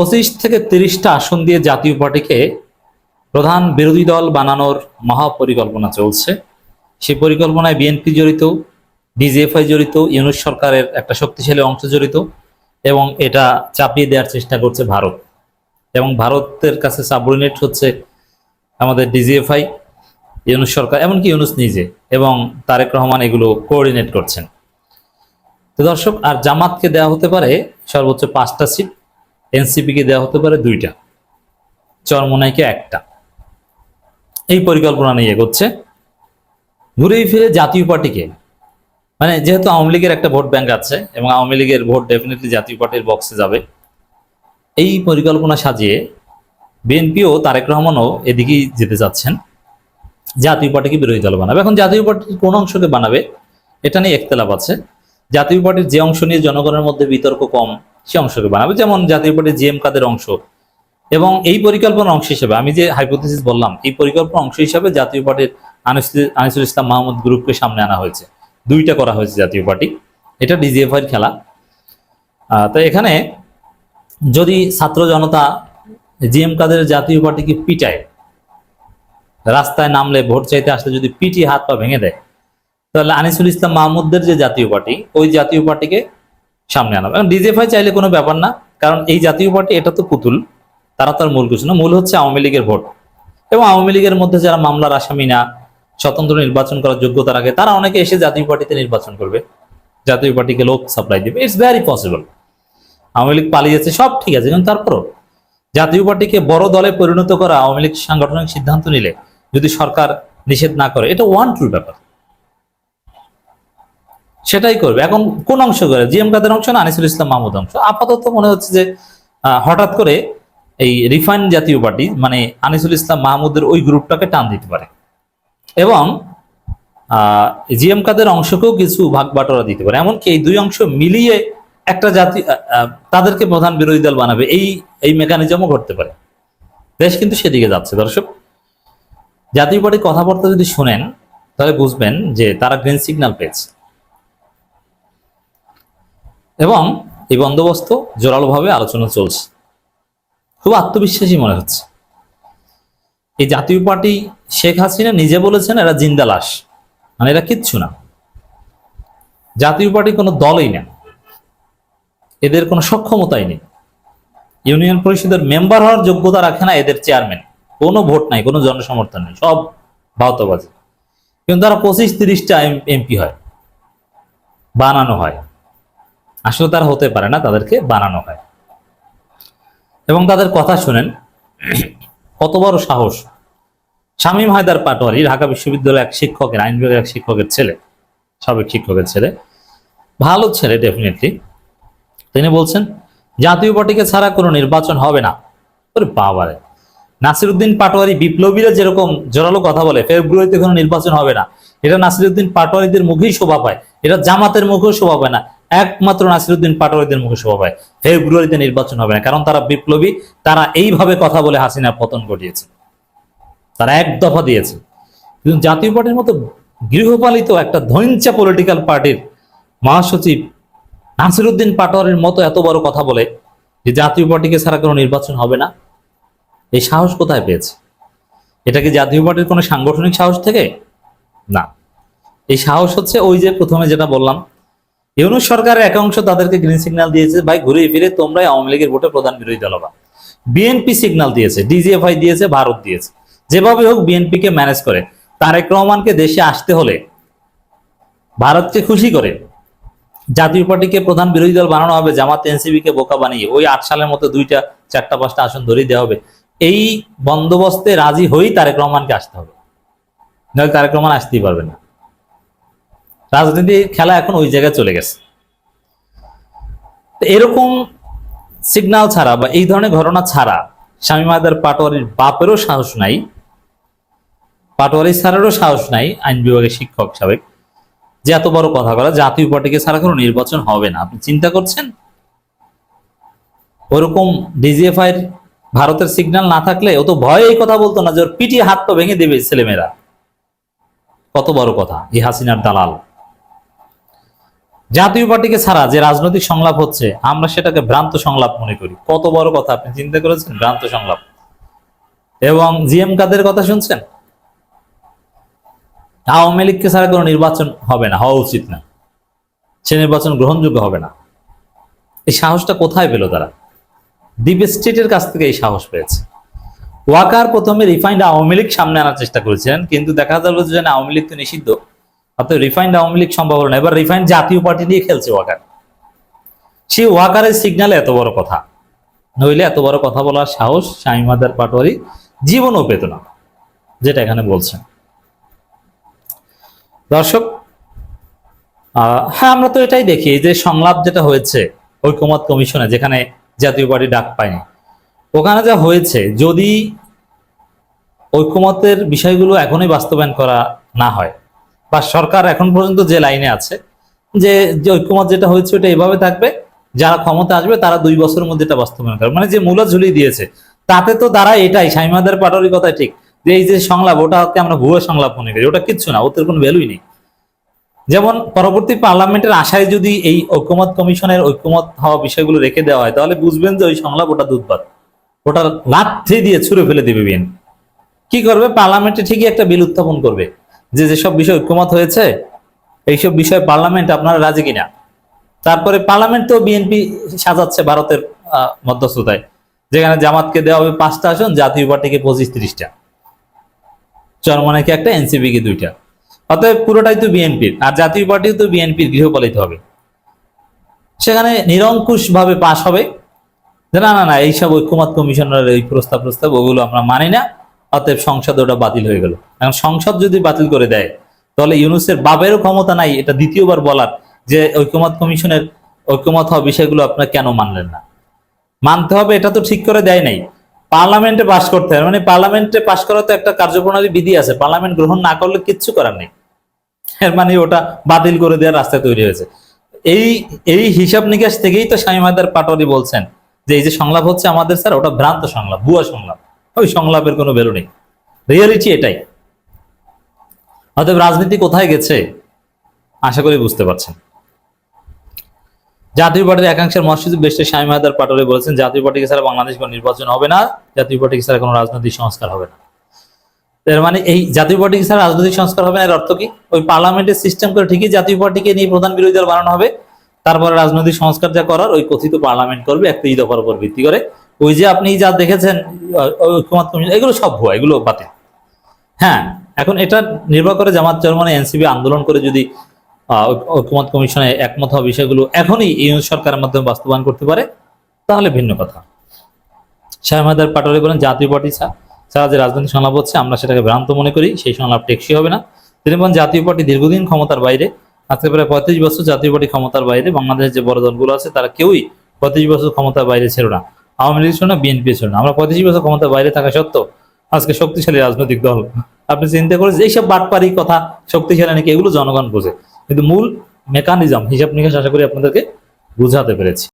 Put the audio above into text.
পঁচিশ থেকে তিরিশটা আসন দিয়ে জাতীয় পার্টিকে প্রধান বিরোধী দল বানানোর মহাপরিকল্পনা চলছে। সেই পরিকল্পনায় বিএনপি জড়িত ডিজিএফআই জড়িত, ইউনুস সরকারের একটা শক্তিশালী অংশ জড়িত এবং এটা চাপিয়ে দেওয়ার চেষ্টা করছে ভারত। এবং ভারতের কাছে সাবঅর্ডিনেট হচ্ছে আমাদের ডিজিএফআই, ইউনুস সরকার, এমনকি ইউনুস নিজে এবং তারেক রহমান এগুলো কোঅর্ডিনেট করছেন। তো দর্শক, আর জামাতকে দেওয়া হতে পারে সর্বোচ্চ পাঁচটা সিট এনসিপিকে দেওয়া হতে পারে দুইটা, চরমোনাইকে একটা। এই পরিকল্পনা নিয়ে এগোচ্ছে। ঘুরে ফিরে জাতীয় পার্টিকে। মানে যেহেতু আওয়ামী লীগের একটা ভোট ব্যাংক আছে এবং আওয়ামী লীগের ভোট ডেফিনেটলি জাতীয় পার্টির বক্সে যাবে। এই পরিকল্পনা সাজিয়ে বিএনপিও তারেক রহমানও এদিকেই যেতে চাচ্ছেন। জাতীয় পার্টিকে বিরোধী দল বানাবে। এখন জাতীয় পার্টির কোন অংশকে বানাবে, এটা নিয়ে একতলাপ আছে। জাতীয় পার্টির যে অংশ নিয়ে জনগণের মধ্যে বিতর্ক কম সে অংশকে বানাবে, যেমন জাতীয় পার্টির জিএম কাদের অংশ। এবং এই পরিকল্পনার অংশ হিসেবে, আমি যে হাইপোথেসিস বললাম, এই পরিকল্পনার অংশ হিসেবে জাতীয় পার্টির আনিসুল- ইসলাম মাহমুদ গ্রুপকে সামনে আনা হয়েছে। দুইটা করা হয়েছে জাতীয় পার্টি। এটা ডিজিএফআইয়ের খেলা। তো এখানে যদি ছাত্র জনতা জিএম কাদের জাতীয় পার্টিকে পিটায়, রাস্তায় নামলে, ভোট চাইতে আসলে যদি পিটি হাত পা ভেঙে দেয়, তাহলে আনিসুল ইসলাম মাহমুদদের যে জাতীয় পার্টি, ওই জাতীয় পার্টিকে সামনে আনাবে এবং ডিজেফাই চাইলে কোনো ব্যাপার না, কারণ এই জাতীয় পার্টি এটা তো পুতুল, তারা তার মূল কিছু না মূল হচ্ছে আওয়ামী লীগের ভোট। এবং আওয়ামী লীগের মধ্যে যারা মামলার আসামি না, স্বতন্ত্র নির্বাচন করার যোগ্যতা রাখে তারা অনেকে এসে জাতীয় পার্টিতে নির্বাচন করবে। জাতীয় পার্টিকে লোক সাপ্লাই দেবে। It's very possible Awami League পালিয়েছে সব ঠিক আছে, কিন্তু তারপরও জাতীয় পার্টিকে বড় দলে পরিণত করা আওয়ামী লীগ সাংগঠনিক সিদ্ধান্ত নিলে যদি সরকার নিষেধ না করে, এটা ওয়ান ট্রু ব্যাপার। সেটাই করবে। এখন কোন অংশ করে? জিএম কাদের অংশ না আনিসুল ইসলাম মাহমুদ অংশ? আপাতত মনে হচ্ছে যে হঠাৎ করে এই রিফাইন জাতীয় পার্টি মানে আনিসুল ইসলাম মাহমুদের ওই গ্রুপটাকে টান দিতে পারে। এবং জিএম কাদের অংশকেও কিছু ভাগ বাটোয়ারা দিতে পারে। এমনকি এই দুই অংশ মিলিয়ে একটা জাতি তাদেরকে প্রধান বিরোধী দল বানাবে। এই এই মেকানিজমও ঘটতে পারে। দেশ কিন্তু সেদিকে যাচ্ছে। দর্শক, জাতীয় পার্টির কথাবার্তা যদি শোনেন, তাহলে বুঝবেন যে তারা গ্রিন সিগন্যাল পেয়েছে। এবং এই বন্দোবস্ত জোরালোভাবে আলোচনা চলছে। খুব আত্মবিশ্বাসী মনে হচ্ছে। এই জাতীয় পার্টি শেখ হাসিনা নিজে বলেছেন, এরা জিন্দা লাশ। মানে এরা কিচ্ছু না। জাতীয় পার্টি কোনো দলই না। এদের কোনো সক্ষমতাই নেই। ইউনিয়ন পরিষদের মেম্বার হওয়ার যোগ্যতা রাখে না এদের চেয়ারম্যান। কোনো ভোট নাই, কোনো জনসমর্থন নেই, সব ভাওতাবাজি কিন্তু তারা পঁচিশ তিরিশটা এমপি হয়। বানানো হয়। আসলে তারা হতে পারে না, তাদেরকে বানানো হয়। এবং তাদের কথা শুনেন, কত বড় সাহস। শামীম হায়দার পাটোয়ারি, ঢাকা বিশ্ববিদ্যালয়ের এক শিক্ষকের আইন বিভাগের এক শিক্ষকের ছেলে, সাবেক শিক্ষকের ছেলে, ভালো ছেলে ডেফিনেটলি তিনি বলছেন, জাতীয় পার্টিকে ছাড়া কোনো নির্বাচন হবে না। ওরে বাবারে। নাসিরুদ্দিন পাটোয়ারি বিপ্লবীরা যেরকম জোরালো কথা বলে, ফেব্রুয়ারিতে কোনো নির্বাচন হবে না। এটা নাসিরুদ্দিন পাটোয়ারিদের মুখেই শোভা পায়। এটা জামাতের মুখেও শোভা পায় না। একমাত্র নাসিরুদ্দিন পাটোয়ারিদের মুখে শোভা পায়। ফেব্রুয়ারিতে নির্বাচন হবে না, কারণ তারা বিপ্লবী, তারা এইভাবে কথা বলে হাসিনা পতন ঘটিয়েছে। তারা এক দফা দিয়েছে। কিন্তু জাতীয় পার্টির মতো গৃহপালিত একটা ধৈঞ্চা পলিটিক্যাল পার্টির মহাসচিব নাসিরুদ্দিন পাটোয়ারির মতো এত বড় কথা বলে যে জাতীয় পার্টিকে ছাড়া কোনো নির্বাচন হবে না, এই সাহস কোথায় পেয়েছে? এটা কি জাতীয় পার্টির কোনো সাংগঠনিক সাহস থেকে? না। এই সাহস হচ্ছে ওই যে প্রথমে যেটা বললাম ইউনুস সরকারের এক অংশ তাদেরকে গ্রিন সিগন্যাল দিয়েছে, ভাই ঘুরে ফিরে তোমরাই আওয়ামী লীগের ভোটে প্রধান বিরোধী দল হবা। বিএনপি সিগন্যাল দিয়েছে ডিজিএফআই দিয়েছে, ভারত দিয়েছে। যেভাবে হোক বিএনপি কে ম্যানেজ করে। তারেক রহমানকে দেশে আসতে হলে ভারতকে খুশি করে জাতীয় পার্টিকে প্রধান বিরোধী দল বানানো হবে, জামাত এনসিবি কে বোকা বানিয়ে। ওই আট সালের মতো দুইটা, চারটা, পাঁচটা আসন ধরিয়ে দেওয়া হবে। এই বন্দোবস্তে রাজি হয়েই তারেক রহমানকে আসতে হবে। নয়, তারেক রহমান আসতেই পারবে না। রাজনীতির খেলা এখন ওই জায়গায় চলে গেছে। এরকম সিগনাল ছাড়া বা এই ধরনের ঘটনা ছাড়া স্বামী মাদার পাটোয়ারির বাপেরও সাহস নাই পাটোয়ারি স্যারেরও সাহস নাই, আইন বিভাগের শিক্ষক সাবেক। যে এত বড় কথা বলা, জাতীয় পার্টিকে ছাড়া কোনো নির্বাচন হবে না। আপনি চিন্তা করছেন? ওরকম ডিজিএফআই ভারতের সিগন্যাল না থাকলে ও তো ভয়ে এই কথা বলতো না যে ওর পিটিয়ে হাত তো ভেঙে দেবে ছেলেমেয়েরা। কত বড় কথা, এই হাসিনার দালাল। জাতীয় পার্টিকে ছাড়া যে রাজনৈতিক সংলাপ হচ্ছে, আমরা সেটাকে ভ্রান্ত সংলাপ মনে করি। কত বড় কথা আপনি চিন্তা করেছেন? ভ্রান্ত সংলাপ। এবং জিএম কাদের কথা শুনছেন? আওয়ামী লীগকে ছাড়া কোনো নির্বাচন হবে না, হওয়া উচিত না। সে নির্বাচন গ্রহণযোগ্য হবে না। এই সাহসটা কোথায় পেল তারা? ডিপ স্টেটের কাছ থেকে এই সাহস পেয়েছে। ওয়াকার প্রথমে রিফাইন্ড আওয়ামী লীগ সামনে আনার চেষ্টা করেছিলেন, কিন্তু দেখা যাবে যে আওয়ামী লীগ তো নিষিদ্ধ। অর্থাৎ রিফাইন্ড আওয়ামী লীগ সম্ভব না এবার রিফাইন্ড জাতীয় পার্টি নিয়ে খেলছে ওয়াকার। সেই ওয়াকারের সিগনালে এত বড় কথা। নইলে এত বড় কথা বলার সাহস শাহিমাদার পাটোয়ারি জীবনও পেত না, যেটা এখানে বলছেন। দর্শক হ্যাঁ আমরা তো এটাই দেখি যে সংলাপ যেটা হয়েছে ঐকমত কমিশনে, যেখানে জাতীয় পার্টি ডাক পায়নি। ওখানে যা হয়েছে, যদি ঐকমতের বিষয়গুলো এখনই বাস্তবায়ন করা না হয় বা সরকার এখন পর্যন্ত যে লাইনে আছে, যে ঐক্যমত যেটা হয়েছে ওটা এভাবে থাকবে, যারা ক্ষমতা আসবে তারা দুই বছরের মধ্যে এটা বাস্তবায়ন করবে। মানে যে মূলা ঝুলিয়ে দিয়েছে, তাতে তো তারা এটাই, সাইমাদের পাটারি কথা ঠিক। যে এই যে সংলাপ, ওটাকে আমরা ভুয়ো সংলাপ মনে করি, ওটা কিচ্ছু না, ওদের কোনো ভ্যালুই নেই। যেমন পরবর্তী পার্লামেন্টের আশায় যদি এই ঐক্যমত কমিশনের ঐক্যমত হওয়া বিষয়গুলো রেখে দেওয়া হয়, তাহলে বুঝবেন যে ওই সংলাপ ওটা দুধবাদ ওটা লাথি দিয়ে ছুড়ে ফেলে দিবে বিএন কি করবে? পার্লামেন্টে ঠিকই একটা বিল উত্থাপন করবে। যে যেসব বিষয় ঐক্যমত হয়েছে, এইসব বিষয়ে পার্লামেন্ট আপনারা রাজি কিনা? তারপরে পার্লামেন্ট তো বিএনপি সাজাচ্ছে ভারতের মধ্যস্থতায়। যেখানে জামাতকে দেওয়া হবে পাঁচটা আসন, জাতীয় পার্টিকে পঁচিশ ত্রিশটা। চরমনাকে একটা এনসিপি কে দুইটা। অতএব পুরোটাই তো বিএনপির, আর জাতীয় পার্টিও তো বিএনপির গৃহপালিত হবে। সেখানে নিরঙ্কুশ ভাবে পাশ হবে। যে না না না, এইসব ঐক্যমত কমিশনের এই প্রস্তাব প্রস্তাব ওগুলো আমরা মানি না। অতএব সংসদ ওটা বাতিল হয়ে গেল। এখন সংসদ যদি বাতিল করে দেয়, তাহলে ইউনুসের বাবেরও ক্ষমতা নাই, এটা দ্বিতীয়বার বলার যে ঐক্যমত কমিশনের ঐক্যমত হওয়া বিষয়গুলো আপনারা কেন মানলেন না? মানতে হবে, এটা তো ঠিক করে দেয় নাই। পার্লামেন্টে পাশ করতে হবে মানে পার্লামেন্টে পাশ করা তো একটা কার্যপ্রণালী বিধি আছে, পার্লামেন্ট গ্রহণ না করলে কিচ্ছু করার নেই। এর মানে ওটা বাতিল করে দেওয়ার রাস্তা তৈরি হয়েছে। এই এই হিসাব নিকাশ থেকেই তো স্বামীমাদার পাটোয়ারি বলছেন যে, এই যে সংলাপ হচ্ছে আমাদের স্যার, ওটা ভ্রান্ত সংলাপ, ভুয়া সংলাপ। ওই সংলাপের কোনো ভ্যালু নেই। রিয়ালিটি এটাই। অতএব রাজনীতি কোথায় গেছে, আশা করি বুঝতে পারছেন। জাতীয় পার্টির একাংশের মসজিদ বেশি স্বামী হায়দার পাটোয়ারি বলেছেন, জাতীয় পার্টিকে ছাড়া বাংলাদেশ কোনো নির্বাচন হবে না, জাতীয় পার্টিকে ছাড়া কোনো রাজনৈতিক সংস্কার হবে না। এর মানে এই জাতীয় পার্টিকে ছাড়া রাজনৈতিক সংস্কার হবে না, এর অর্থ কি? ওই পার্লামেন্টের সিস্টেম করে ঠিকই জাতীয় পার্টিকে নিয়ে প্রধান বিরোধী দল বানানো হবে, তারপরে রাজনৈতিক সংস্কার যা করার, ওই কথিত পার্লামেন্ট করবে, একটা ঈদ দফার উপর ভিত্তি করে। ওই যে আপনি যা দেখেছেন ঐক্যমত কমিশন এগুলো সব ভুয়া, এগুলো বাতিল। হ্যাঁ এখন এটা নির্ভর করে জামাত চরমানে এনসিবি আন্দোলন করে যদি ঐক্যমত কমিশনে একমত হওয়া বিষয়গুলো এখনই ইউনিট সরকারের মাধ্যমে বাস্তবায়ন করতে পারে, তাহলে ভিন্ন কথা। শাহমাদার পাটোয়ারি বলেন, জাতীয় পার্টি ছাড়া যে রাজনৈতিক সংলাপ হচ্ছে, আমরা সেটাকে ভ্রান্ত মনে করি, সেই সংলাপ টেকসই হবে না। তিনি বলেন, জাতীয় পার্টি দীর্ঘদিন ক্ষমতার বাইরে, আজকে প্রায় পঁয়ত্রিশ বছর জাতীয় পার্টি ক্ষমতার বাইরে, বাংলাদেশের যে বড় দলগুলো আছে, তারা কেউই পঁয়ত্রিশ বছর ক্ষমতার বাইরে ছিল না। আওয়ামী লীগ ছিল না বিএনপি ছিল না আমরা পঁয়ত্রিশ বছর ক্ষমতার বাইরে থাকা সত্ত্বেও আজকে শক্তিশালী রাজনৈতিক দল। আপনি চিন্তা করেন এইসব বাটপারি কথা শক্তিশালী নাকি এগুলো জনগণ বোঝে। কিন্তু মূল মেকানিজম হিসাব নিকাশ আশা করি আপনাদেরকে বুঝাতে পেরেছি।